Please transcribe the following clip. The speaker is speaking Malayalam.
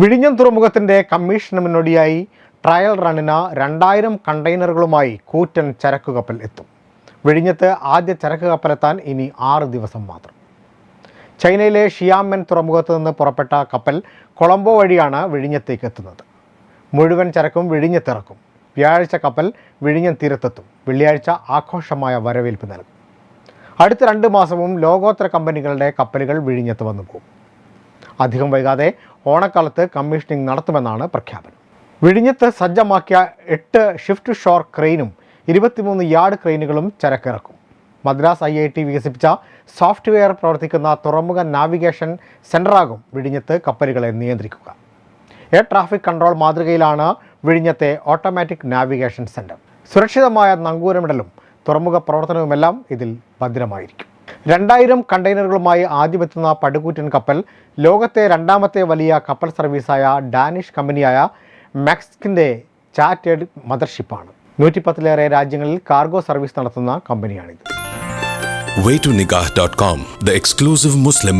വിഴിഞ്ഞം തുറമുഖത്തിന്റെ കമ്മീഷന് മുന്നോടിയായി ട്രയൽ റണ്ണിന് രണ്ടായിരം കണ്ടെയ്നറുകളുമായി കൂറ്റൻ ചരക്ക് കപ്പൽ എത്തും. വിഴിഞ്ഞത്ത് ആദ്യ ചരക്ക് കപ്പലെത്താൻ ഇനി ആറ് ദിവസം മാത്രം. ചൈനയിലെ ഷിയാമെൻ തുറമുഖത്ത് നിന്ന് പുറപ്പെട്ട കപ്പൽ കൊളംബോ വഴിയാണ് വിഴിഞ്ഞത്തേക്ക് എത്തുന്നത്. മുഴുവൻ ചരക്കും വിഴിഞ്ഞത്തിറക്കും വ്യാഴാഴ്ച കപ്പൽ വിഴിഞ്ഞം തീരത്തെത്തും. വെള്ളിയാഴ്ച ആഘോഷമായ വരവേൽപ്പ് നൽകും. അടുത്ത രണ്ട് മാസവും ലോകോത്തര കമ്പനികളുടെ കപ്പലുകൾ വിഴിഞ്ഞത്ത് വന്നു പോകും. അധികം വൈകാതെ ഓണക്കാലത്ത് കമ്മീഷനിങ് നടത്തുമെന്നാണ് പ്രഖ്യാപനം. വിഴിഞ്ഞത്ത് സജ്ജമാക്കിയ എട്ട് ഷിഫ്റ്റ് ഷോർ ക്രെയിനും ഇരുപത്തിമൂന്ന് യാർഡ് ക്രെയിനുകളും ചരക്കിറക്കും. മദ്രാസ് ഐ ഐ ടി വികസിപ്പിച്ച സോഫ്റ്റ്വെയർ പ്രവർത്തിക്കുന്ന തുറമുഖ നാവിഗേഷൻ സെന്ററാകും വിഴിഞ്ഞത്ത് കപ്പലുകളെ നിയന്ത്രിക്കുക. എയർ ട്രാഫിക് കൺട്രോൾ മാതൃകയിലാണ് വിഴിഞ്ഞത്തെ ഓട്ടോമാറ്റിക് നാവിഗേഷൻ സെന്റർ സുരക്ഷിതമായ നങ്കൂരമിടലും തുറമുഖ പ്രവർത്തനവുമെല്ലാം ഇതിൽ ഭദ്രമായിരിക്കും. രണ്ടായിരം കണ്ടെയ്നറുകളുമായി ആദ്യമെത്തുന്ന പടുകൂറ്റൻ കപ്പൽ ലോകത്തെ രണ്ടാമത്തെ വലിയ കപ്പൽ സർവീസായ ഡാനിഷ് കമ്പനിയായ മാക്സ്കിന്റെ ചാറ്റേഡ് മദർഷിപ്പാണ് നൂറ്റിപ്പത്തിലേറെ രാജ്യങ്ങളിൽ കാർഗോ സർവീസ് നടത്തുന്ന കമ്പനിയാണിത് waytonikah.com, the exclusive Muslim.